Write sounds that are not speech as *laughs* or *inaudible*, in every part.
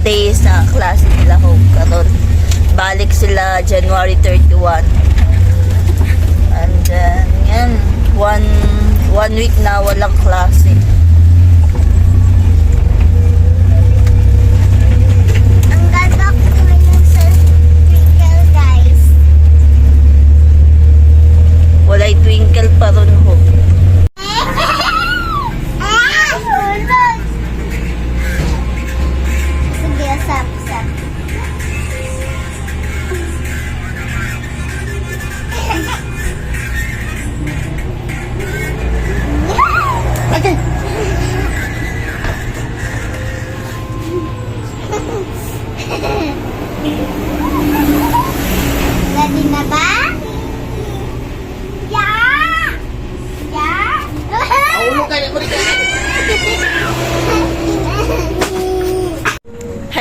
na klase nila home karon. Balik sila January 31. And then, yan, one, one week na walang klase. Sa. Walay twinkle pa ron ho.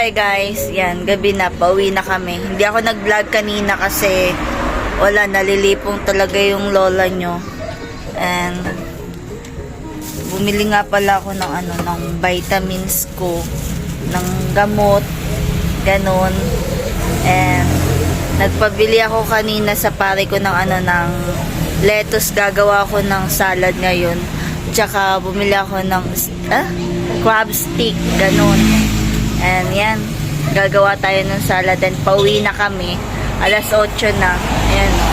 Guys, yan, gabi na, pauwi na kami. Hindi ako nag-vlog kanina kasi wala, nalilipong talaga yung lola nyo. And, bumili nga pala ako ng ano, ng vitamins ko, ng gamot, ganun. And, nagpabili ako kanina sa pare ko ng ano, ng lettuce, gagawa ako ng salad ngayon. Tsaka, bumili ako ng, ah, crab stick, ganun. And yan, gagawa tayo ng salad and pauwi na kami. Alas 8 na. Ayan o.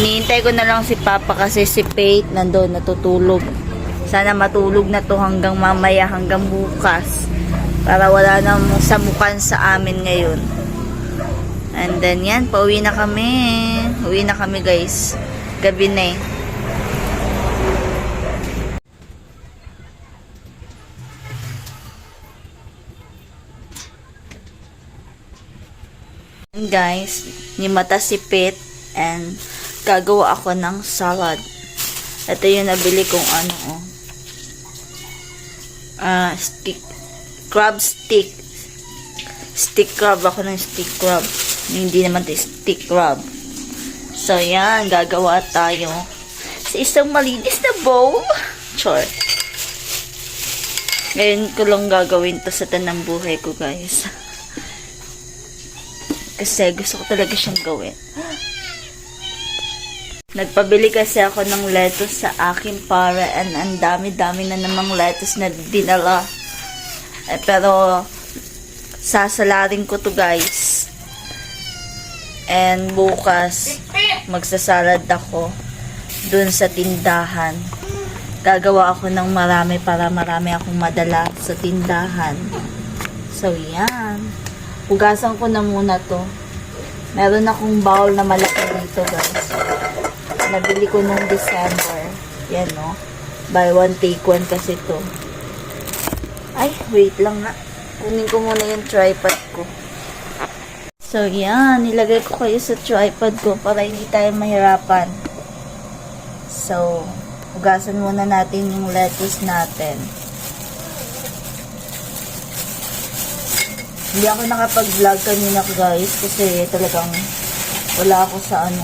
Iniintay ko na lang si Papa kasi si Faith nandoon natutulog. Sana matulog na to hanggang mamaya, hanggang bukas. Para wala nang samukan sa amin ngayon. And then yan, pauwi na kami. Uwi na kami guys. Gabi na eh. And guys, ni mata si Pit and gagawa ako ng salad. Ito yung nabili kong ano oh. Ah, stick crab stick. Stick crab ako ng stick crab. Hindi naman to stick crab. So yan, gagawa tayo sa isang malinis na bowl. Char. Ngayon ko lang gagawin to sa tanang buhay ko guys. Kasi gusto ko talaga siyang gawin. Nagpabili kasi ako ng lettuce sa akin para and ang dami-dami na namang lettuce na dinala. Eh, pero sasalarin ko to guys. And bukas magsasalad ako dun sa tindahan. Gagawa ako ng marami para marami akong madala sa tindahan. So, yan. Hugasan ko na muna to. Meron akong bowl na malaki dito, guys. Nabili ko nung December. Yan, no? Buy one, take one kasi to. Ay, wait lang na. Kunin ko muna yung tripod ko. So, yan. Nilagay ko kayo sa tripod ko para hindi tayo mahirapan. So, hugasan muna natin yung lettuce natin. Hindi ako nakapag-vlog kanina guys kasi talagang wala ako sa ano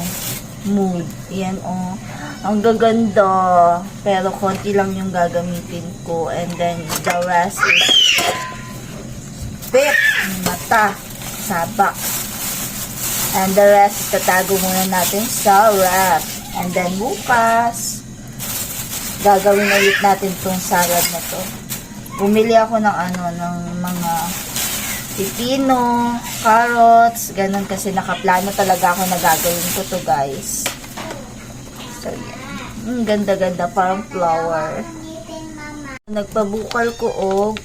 mood. Yan oh. Ang gaganda. Pero konti lang yung gagamitin ko. And then the rest is bit, mata, saba. And the rest tatago muna natin sa wrap. And then bukas gagawin ulit natin tong salad na to. Bumili ako ng ano, ng mga pipino, carrots, ganun kasi nakaplano talaga ako na gagawin ko to guys. So, yan. Mm, ganda-ganda, parang flower. Nagpabukal ko og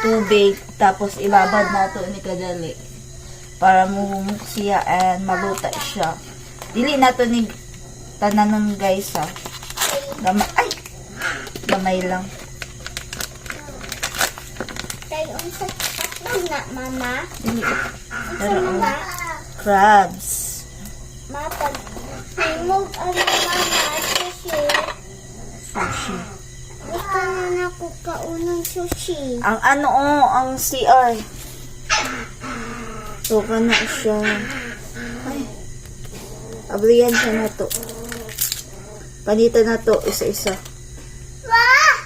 tubig, tapos ilabad na to ni kadali para mumuk siya and maluta siya. Dili na to ni tananon guys ha. Gamay, ay! Gamay lang. Tayo, unsa Na, mama? Pero, Ano na? crabs. Mapag... Himog, ano, mama? Sushi. Sushi. Gusto na na ko kaunang sushi. Ang ano oh, ang CR. So, na siya. Ay. Ablihan siya na to. Panitan na to, isa-isa. Wah!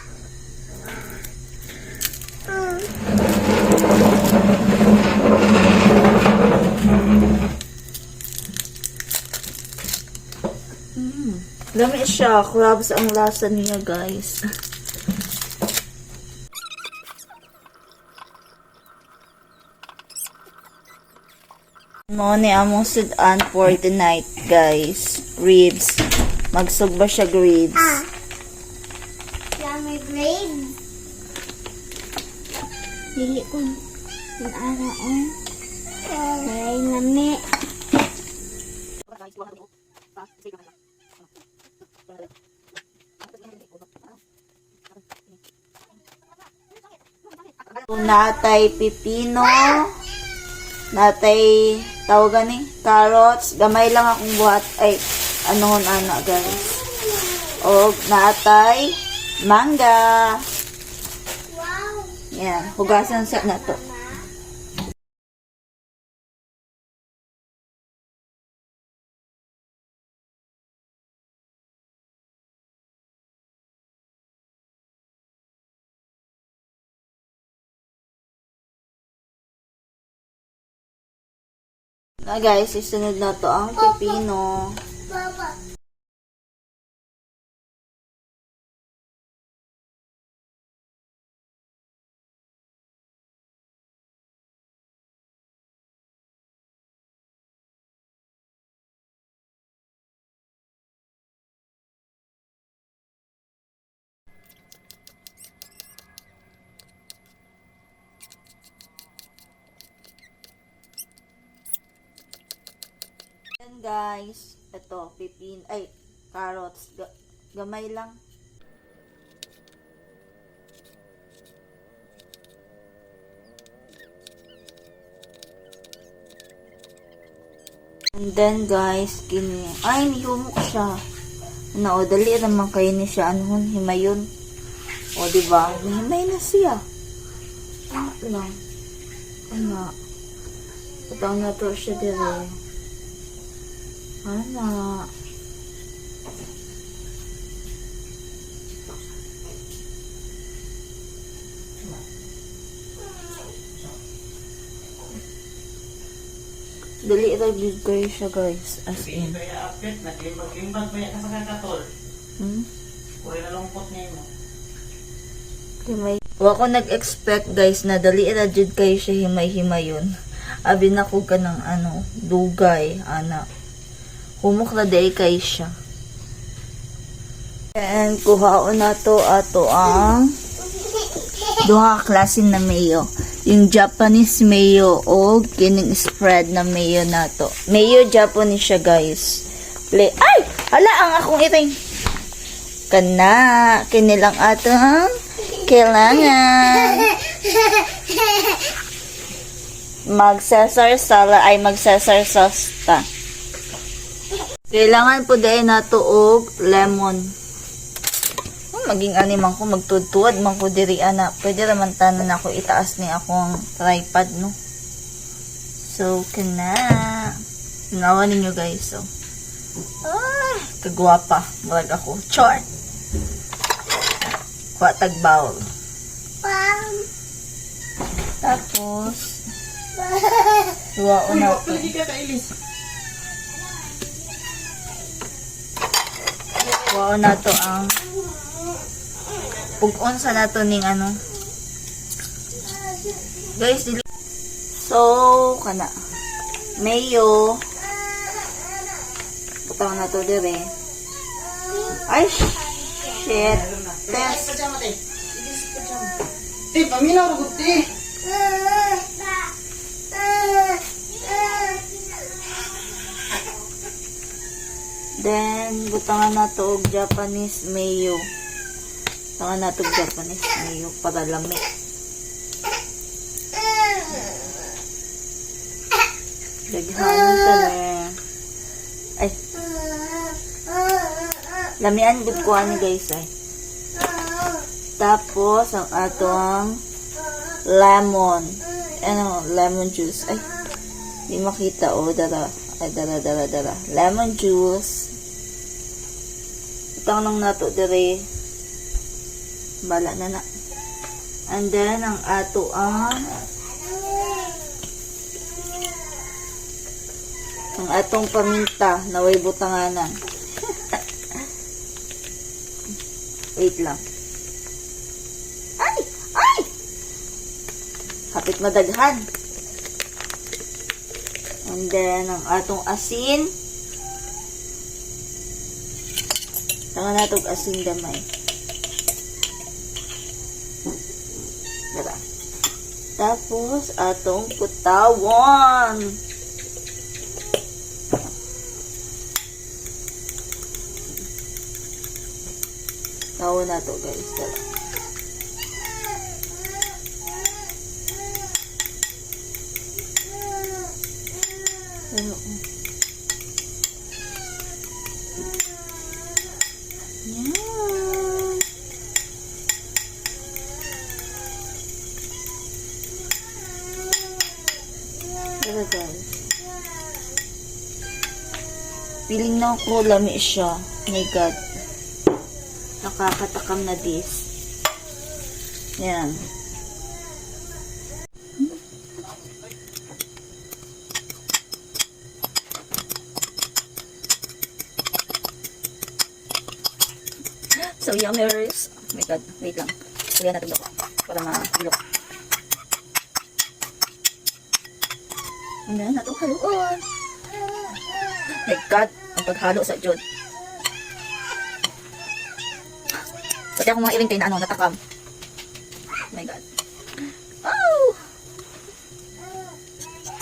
Mm. Siya. Crabs ang lasa niya, guys. Mo ni among sudan for tonight, guys. Ribs. Magsug ba siya ribs? Ah. May grade. Dili ko yung araon. Kaya nami. Natay pipino. Natay tawagan ni carrots. Gamay lang akong buhat. Ay, anohon ana guys. O natay mangga. Yan, hugasan sa na to. Na guys, isunod na to ang pipino. Papa. Yan guys, ito, pipin, ay, carrots, Ga- gamay lang. And then guys, kini, ay, nihumok siya. Ano, o, dali naman kayo ni siya, ano, himayon. O, diba? Himay na siya. Ano lang. Ano. Patang na to siya dire. Ana. Dali ra gid kayo siya guys. As in. Kaya update na kay mag-imbag ba ka sa kakatol? Hmm? Uri na lungkot nimo. Kay may Wa ko nag-expect guys na dali ra jud kayo siya himay-himayon. Abi na ko ka ng ano, dugay, ana. Humok na day kay siya. And kuhaon na to ato ang duha klase na mayo. Yung Japanese mayo o kining spread na mayo na to. Mayo Japanese siya guys. Play. Ay! Hala ang akong iting. Kana. Kinilang ato ang kailangan. Mag Cesar salad ay mag Cesar sauce ta. Kailangan po dahil na og lemon. Oh, maging animang ko magtudtuad man ko diri ana. Pwede raman tanan ako itaas ni akong tripod no. So kana. Nawa ninyo guys so. Ah, kagwapa. Murag ako. Char. Kuha tag bowl. Pam. Tapos, *laughs* luwao na to. Pwede ka kailis. Luwao na to ang pugon sa nato ning ano. Guys, dili. So, kana. Mayo. Butang na to dire. Ay, shit. Test. Pajama te. Igis pajama. Eh, paminaw rugot te. Then, butangan na to Japanese mayo. Butangan na to Japanese mayo para lami. Daghanon ta na. Ay, lamian gud ko ani guys ay. Tapos, ang atong lemon. Ano, lemon juice. Ay, di makita. O, dara. Ay, dara, dara, dara. Lemon juice. Itang lang nato dire. Bala na na. And then, ang ato ang ang atong paminta na way butanganan. *laughs* Wait lang. Ay! Ay! Kapit madaghan. And then, ang atong asin. Saka natog asin damay. Tara. Tapos, atong kutawan. Tawa na to, guys. Tara. Pero, Yan. Tara, guys. Ako lami siya. My God. Nakakatakam na this. Yan. So, yummers. Oh my God. Wait lang. Lagyan natin ito. Para ma-ilok. Ano na itong haluan. My God. Paghalo sa Jod. Pati ako mga iring kayo na ano, natakam. Oh my God. Oh!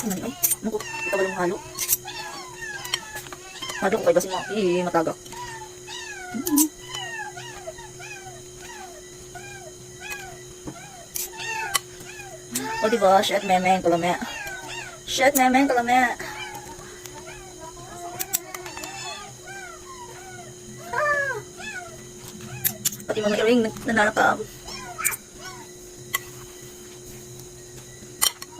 Ano ay? Ano ko? Ito ba yung halo? Halo ko kayo kasi mga, eh, matagak. O diba, shit memeng kalame. Shit memeng kalame. Pati mga earring nananakam.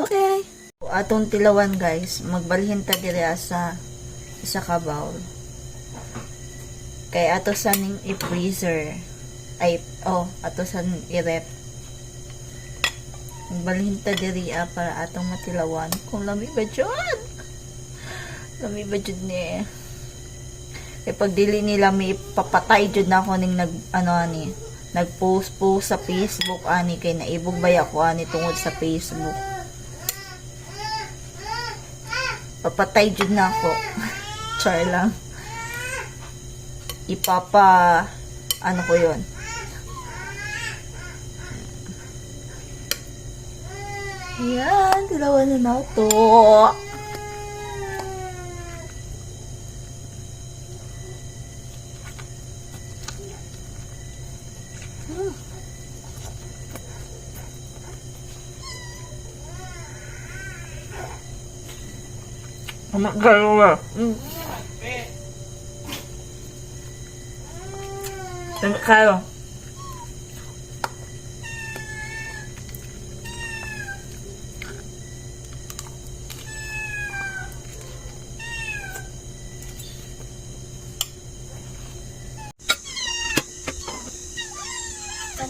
Okay. Atong tilawan guys, magbalhin ta diri sa isa ka bowl. Kay ato sa ning i-freezer. Ay, oh, ato sa i-rep. Magbalhin ta diri ah, para atong matilawan. Kung lami ba dyan? Lami ba dyan ni? Kaya pag dili nila may papatay dyan na ako ning nag, ano ani, nag-post post sa Facebook ani kay naibog ba ako ani tungod sa Facebook. Papatay dyan na ako. *laughs* Char lang. Ipapa, ano ko yon Yan, tilawan na na to. Amak kayo ba? Mm. Amak kayo.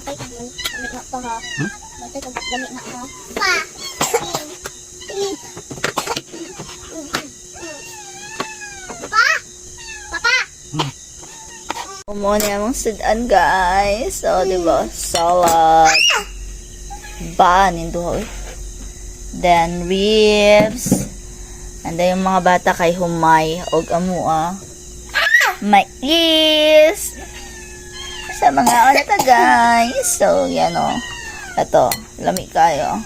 Bantay ka na ha. Bantay ka na. Pa! Pa! Papa! Umuni among sudan guys. So, di ba? Salad. Ba, nindo. Then, ribs. And then, yung mga bata kay humay. Og amua. Mais. Sa mga ulata guys. So, yan o. Ito. Lami kayo.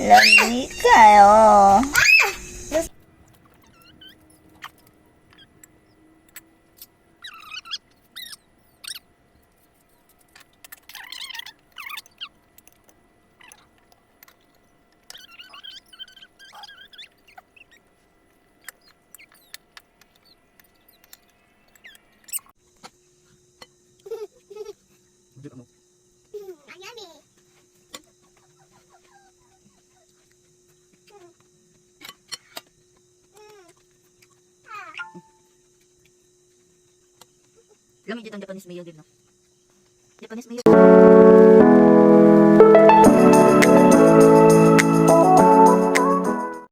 Lami kayo. Lami dito ang Japanese mayo din no. Japanese mayo.